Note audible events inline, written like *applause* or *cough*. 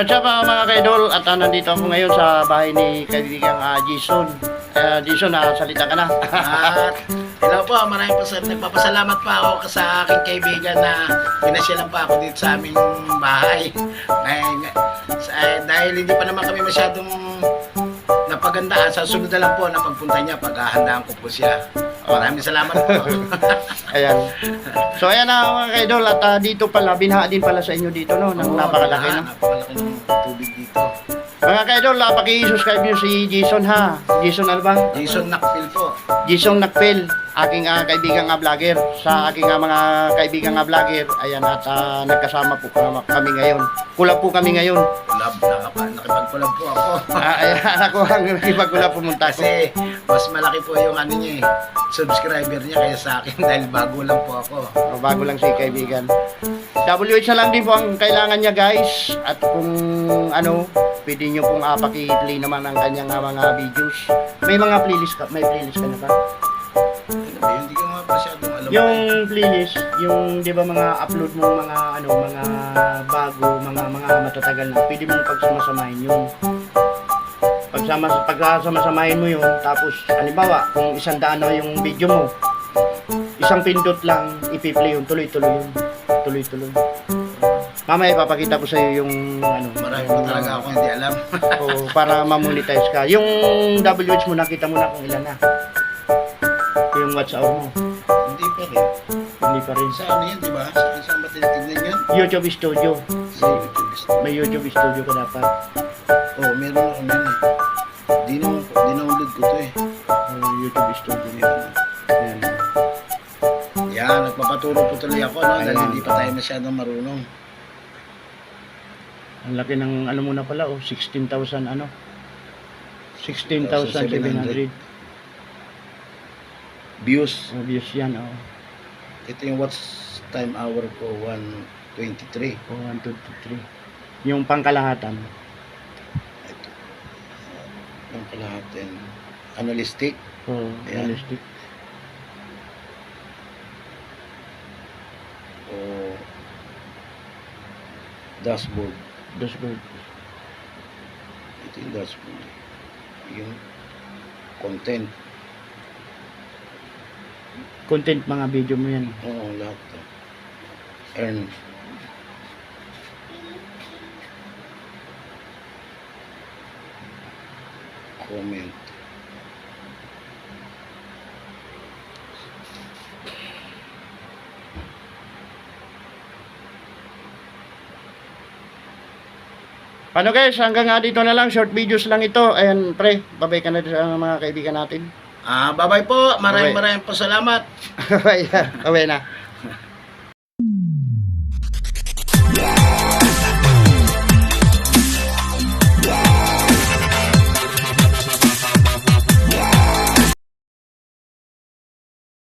What's up mga mga kaidol? At ah, nandito ako ngayon sa bahay ni kaibigang ah, Jason. Uh, Jason, ah, salita ka na. At hello po, maraming po nagpapasalamat pa ako sa aking kaibigan na pinasyalan pa ako dito sa aming bahay. Dahil, sa, eh, dahil hindi pa naman kami masyadong napagandaan. Sa sunod na lang po na pagpunta niya, paghahandaan ko po siya. Maraming salamat po. *laughs* ayan. So ayan na mga kaidol. At ah, dito pala, binha din pala sa inyo dito, no? Nang Oo, napakalaki, no? Napakalaki ng tubig dito. Mga kaidol, uh, paki-subscribe nyo si Jason ha. Jason ano ba? Jason Nakpil po. Jason Nakpil, aking uh, kaibigang nga vlogger. Sa aking ah, mga kaibigang nga vlogger, ayan at ah, nagkasama po kami- ngayon. Kulab po kami ngayon. Kulab, nakipagkulab po ako. *laughs* Ah, ayan, ako ang nakipagkulab pumunta ko. Kasi mas malaki po yung ano niya eh, subscriber niya kaya sa akin *laughs* dahil bago lang po ako. O, bago lang si kaibigan. WH na lang din po ang kailangan niya guys. At kung ano, pwede nyo pong uh, paki-play naman ang kanyang mga videos. May mga playlist ka, may playlist ka na ba? Hindi ko nga masyadong alam. Yung playlist, yung 'di ba mga upload mo mga ano, mga bago, mga mga matatagal na, pwede mong pagsamasamahin yun. Pagsama pagsamasamahin mo yun, tapos halimbawa, kung isang daan na yung video mo, isang pindot lang ipi-play yun, tuloy-tuloy yun. Tuloy-tuloy. Mamaya ipapakita ko sa iyo yung ano, Marami pa talaga ako hindi alam. *laughs* o, para ma-monetize ka. Yung WH mo nakita mo na kung ilan na. Yung watch hour mo, hindi pa rin. hindi pa rin. Sa ano yan, di ba? Sa saan ba tinitignan yan? YouTube Studio. Sa YouTube. May YouTube Studio ka dapat. Oo, oh, meron ako nun eh. Dino- Dinownload ko to eh. Uh, YouTube Studio. Meron. Ayan. Yan, nagpapaturo po tuloy ako, no? Dahil hindi pa tayo masyadong marunong. Ang laki ng ano mo na pala oh, 16,000 ano? 16,700 Views. oh, views yan oh. Ito yung watch time hour ko, 123. Oh, 1, 2, 3. Yung pangkalahatan. Ito. Ang kalahatin. Analytic. Oh, Ayan. realistic. o dashboard. Dashboard. Ito yung dashboard. Yung content. Content mga video mo yan. Oo, lahat. Earn. Comment. Paano guys, hanggang nga dito na lang, short videos lang ito. Ayan, pre, babay ka na sa mga kaibigan natin. Ah, bye-bye po. Maraming maraming po salamat. Ayan, *laughs* babay na.